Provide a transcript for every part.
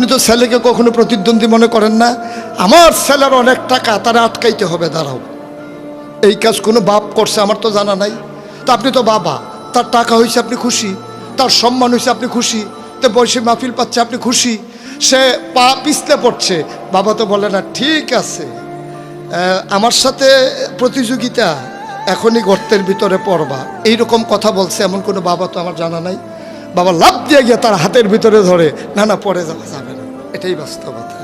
আপনি তো ছেলেকে কখনো প্রতিদ্বন্দ্বী মনে করেন না। আমার ছেলের অনেক টাকা তারা আটকাইতে হবে, দাঁড়াও। এই কাজ কোনো বাপ করছে, আমার তো জানা নাই। তা আপনি তো বাবা, তার টাকা হয়েছে আপনি খুশি, তার সম্মান হয়েছে আপনি খুশি, তো বয়সে মাহফিল পাচ্ছে আপনি খুশি। সে পা পিছলে পড়ছে, বাবা তো বলে না, ঠিক আছে আমার সাথে প্রতিযোগিতা, এখনই গর্তের ভিতরে পড়বা। এইরকম কথা বলছে, এমন কোনো বাবা তো আমার জানা নাই। বাবা লাভ দিয়ে গিয়ে তার হাতের ভিতরে ধরে, না না, পরে যাবে। এটাই বাস্তবতা।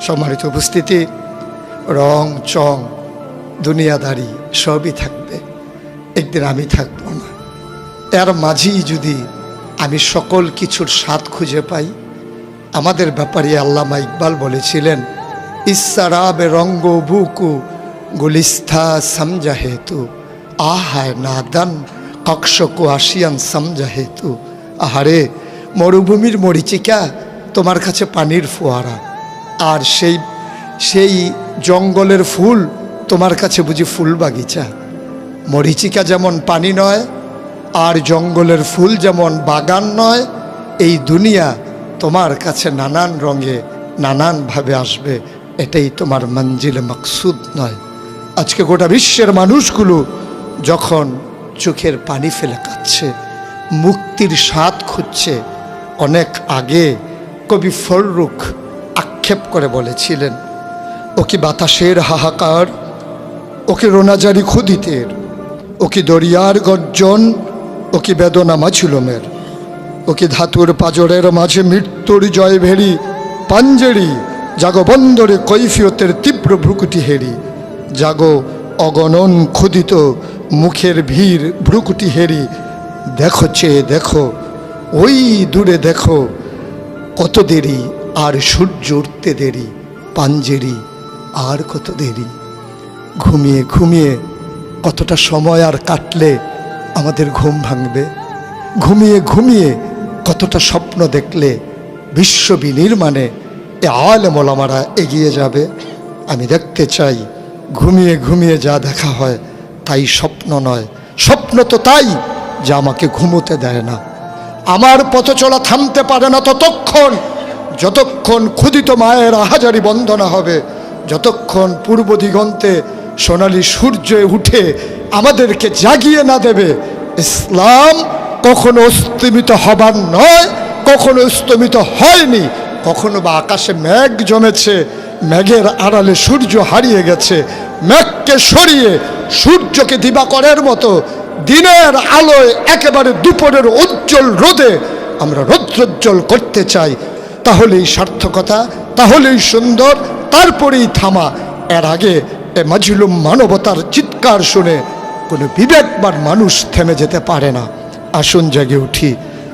সম্মানিত উপস্থিতি, রং, চং, দুনিয়াদারি সবই থাকবে। একদিন আমি থাকব না। এর মাঝেই যদি আমি সকল কিছুর স্বাদ খুঁজে পাই, আমাদের ব্যাপারে আল্লামা ইকবাল বলেছিলেন ইসারাবে রঙ্গ বুকু গুলিস্থা সমঝা হেতু আহায় নাদান কক্ষকু আসিয়ান সমঝা হেতু আহারে, মরুভূমির মরিচিকা তোমার কাছে পানির ফোয়ারা। আর সেই সেই জঙ্গলের ফুল তোমার কাছে বুঝি ফুল বাগিচা। মরিচিকা যেমন পানি নয়, আর জঙ্গলের ফুল যেমন বাগান নয়, এই দুনিয়া তোমার কাছে নানান রঙে নানানভাবে আসবে, এটাই তোমার মঞ্জিলে মকসুদ নয়। আজকে গোটা বিশ্বের মানুষগুলো যখন চোখের পানি ফেলে কাচ্ছে মুক্তির স্বাদ খুঁজছে, অনেক আগে কবি ফররুখ আক্ষেপ করে বলেছিলেন ও কি বাতাসের হাহাকার ও কি রোনাজারি খুদিতের ও কি দরিয়ার গর্জন ও কি বেদনা মাছুলমের ও কি ধাতুর পাজরের মাঝে মৃত্যুর জয় ভেরি, পাঞ্জেরি জাগো বন্দরে কৈফিয়তের তীব্র ভ্রুকুটি হেরি, জাগো অগণন ক্ষুদিত মুখের ভিড় ভ্রুকুটি হেরি, দেখো চেয়ে দেখো, ওই দূরে দেখো কত দেরি, আর সূর্য উঠতে দেরি, পাঞ্জেরি আর কত দেরি? ঘুমিয়ে ঘুমিয়ে কতটা সময় আর কাটলে আমাদের ঘুম ভাঙবে? ঘুমিয়ে ঘুমিয়ে কতটা স্বপ্ন দেখলে বিশ্ব বিনির্মাণে এ আলমোলামারা এগিয়ে যাবে? আমি দেখতে চাই, ঘুমিয়ে ঘুমিয়ে যা দেখা হয় তাই স্বপ্ন নয়। স্বপ্ন তো তাই, যা আমাকে ঘুমোতে দেয় না। আমার পথ চলা থামতে পারে না ততক্ষণ। যতক্ষণ ক্ষুদিত মায়ের আহাজারি বন্দনা হবে, যতক্ষণ পূর্ব দিগন্তে সোনালি সূর্য উঠে আমাদেরকে জাগিয়ে না দেবে, ইসলাম কখনো অস্তমিত হবার নয়, কখনো স্তমিত হয়নি, কখনো বা আকাশে মেঘ জমেছে, মেঘের আড়ালে সূর্য হারিয়ে গেছে, মেঘকে সরিয়ে সূর্যকে দিবাকরের মতো দিনের আলোয় একেবারে দুপুরের উজ্জ্বল রোদে আমরা রৌদ্রোজ্জ্বল করতে চাই। তাহলেই সার্থকতা, তাহলেই সুন্দর, তারপরেই থামা। এর আগে এ মাজলুম মানবতার চিৎকার শুনে কোনো বিবেকবার মানুষ থেমে যেতে পারে না। আসুন জেগে উঠি,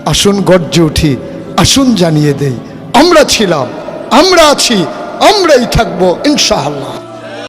আসুন গর্জে উঠি, আসুন জানিয়ে দেই, আমরা ছিলাম, আমরা আছি, আমরাই থাকব ইনশাআল্লাহ।